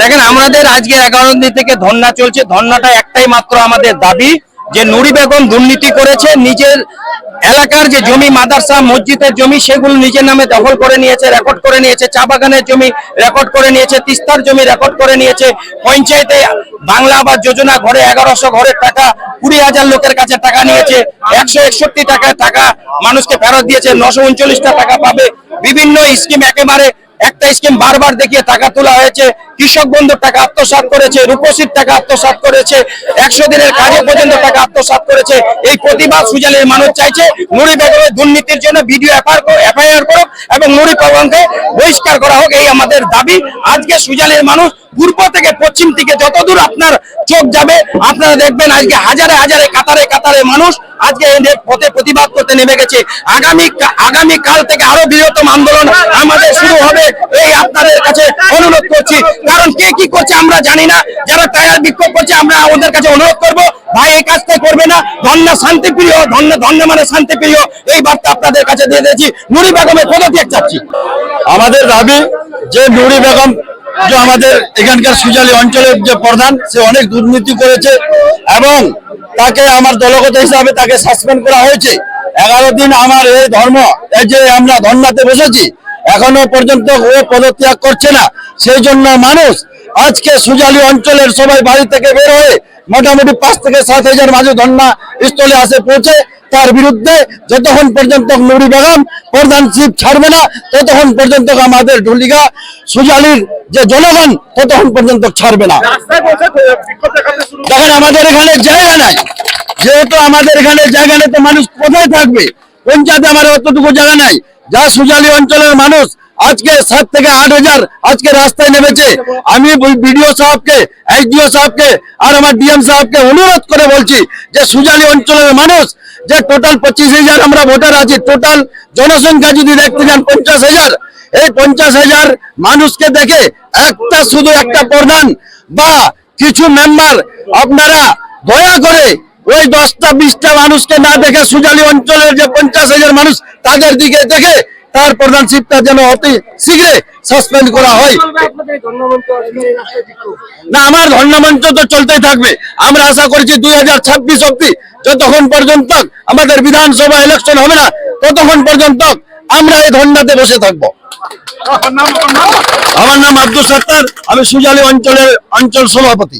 দেখেন, আমাদের আজকে এগারো দিন থেকে ধর্না চলছে। ধর্নাটা একটাই মাত্র আমাদের দাবি যে নুরি বেগম দুর্নীতি করেছে, নিজের এলাকার যে জমি, মাদ্রাসা মসজিদের জমি, সেগুলো নিজের নামে দখল করে নিয়েছে রেকর্ড করে নিয়েছে, চা বাগানের জমি রেকর্ড করে নিয়েছে, তিস্তার জমি রেকর্ড করে নিয়েছে, পঞ্চায়েতে বাংলা আবাস যোজনা ঘরে এগারোশো ঘরের টাকা, কুড়ি হাজার লোকের কাছে টাকা নিয়েছে, একশো একষট্টি টাকায় টাকা মানুষকে ফেরত দিয়েছে, নশো উনচল্লিশটা টাকা পাবে। বিভিন্ন স্কিম একেবারে একটা স্কিম বারবার দেখিয়ে টাকা তোলা হয়েছে। কৃষক বন্ধুর টাকা আত্মসাত করেছে, রূপসীর টাকা আত্মসাত করেছে, একশো দিনের কাজে পর্যন্ত টাকা আত্মসাত করেছে। এই প্রতিবাদ সুজালের মানুষ চাইছে, নুরি বেগমের দুর্নীতির জন্য ভিডিও এফআইআর করুক এবং নুরি বেগমকে বহিষ্কার করা হোক, এই আমাদের দাবি। আজকে সুজালের মানুষ পূর্ব থেকে পশ্চিম থেকে যতদূর আপনার চোখ যাবে, আপনারা দেখবেন আজকে হাজারে হাজারে কাতারে কাতারে মানুষ আজকে এদের পথে প্রতিবাদ করতে নেমে গেছে। আগামী আগামী কাল থেকে আরও বৃহত্তম আন্দোলন আমাদের শুরু হবে এই আপনাদের কাছে অনুরোধ করছি। কারণ কে কি করছে আমরা জানি না। যারা টায়ার বিক্ষোভ করছে, আমরা ওদের কাছে অনুরোধ করব। ভাই, এই কাজটা করবে না। ধন্যা শান্তিপ্রিয়, ধন্য ধন্য মানে শান্তিপ্রিয়। এই বার্তা আপনাদের কাছে দিয়ে দিয়েছি। নুরি বেগমের পদত্যাগ চাচ্ছি আমাদের দাবি যে নুরি বেগম যে আমাদের এখানকার সুজালি অঞ্চলের যে প্রধান, সে অনেক দুর্নীতি করেছে এবং তাকে আমার দলগত হিসাবে তাকে সাসপেন্ড করা হয়েছে। এগারো দিন আমার এই ধর্ম, এই যে আমরা ধর্নাতে বসেছি, এখনও পর্যন্ত ও পদত্যাগ করছে না। সেই জন্য মানুষ আজকে সুজালি অঞ্চলের সবাই বাড়ি থেকে বের হয়ে মোটামুটি পাঁচ থেকে সাত হাজার মাঝে ধর্না স্থলে আসে, পৌঁছে তার বিরুদ্ধে যতক্ষণ পর্যন্ত নুরি বেগম প্রধানশিপ ছাড়বে না ততক্ষণ পর্যন্ত আমাদের ঢুলিগা সুজালির যে জনগণ ততক্ষণ পর্যন্ত ছাড়বে না। দেখেন আমাদের এখানে জায়গা নাই। যেহেতু আমাদের এখানে জায়গা নেই তো মানুষ কোথায় থাকবে? পঞ্চায়েতে আমার অতটুকু জায়গা নাই। যা সুজালি অঞ্চলের মানুষ আজকে সাত থেকে আট হাজার আজকে রাস্তায় নেমেছে। আমি বিডিও সাহেবকে এইচডিও সাহেবকে আর আমার ডিএম সাহেবকে অনুরোধ করে বলছি যে সুজালি অঞ্চলের মানুষ, যে টোটাল পঁচিশ হাজার আমরা ভোটার আছি টোটাল জনসংখ্যা যদি দেখতে যান পঞ্চাশ হাজার, এই পঞ্চাশ হাজার মানুষকে দেখে একটা শুধু একটা প্রধান বা কিছু মেম্বার আপনারা দয়া করে ওই দশটা, বিশটা মানুষকে না দেখে সুজালি অঞ্চলের যে পঞ্চাশ হাজার মানুষ, তাদের দিকে দেখে তার প্রধানশিপটা যেন অতি শীঘ্রে সাসপেন্ড করা হয়। না আমার ধর্ণামঞ্চ তো চলতেই থাকবে। আমরা আশা করছি দুই হাজার ছাব্বিশ অব্দি যতক্ষণ পর্যন্ত আমাদের বিধানসভা ইলেকশন হবে না ততক্ষণ পর্যন্ত আমরা এই ধর্ণাতে বসে থাকব। আমার নাম আব্দুল সত্তার আমি সুজালি অঞ্চলের অঞ্চল সভাপতি।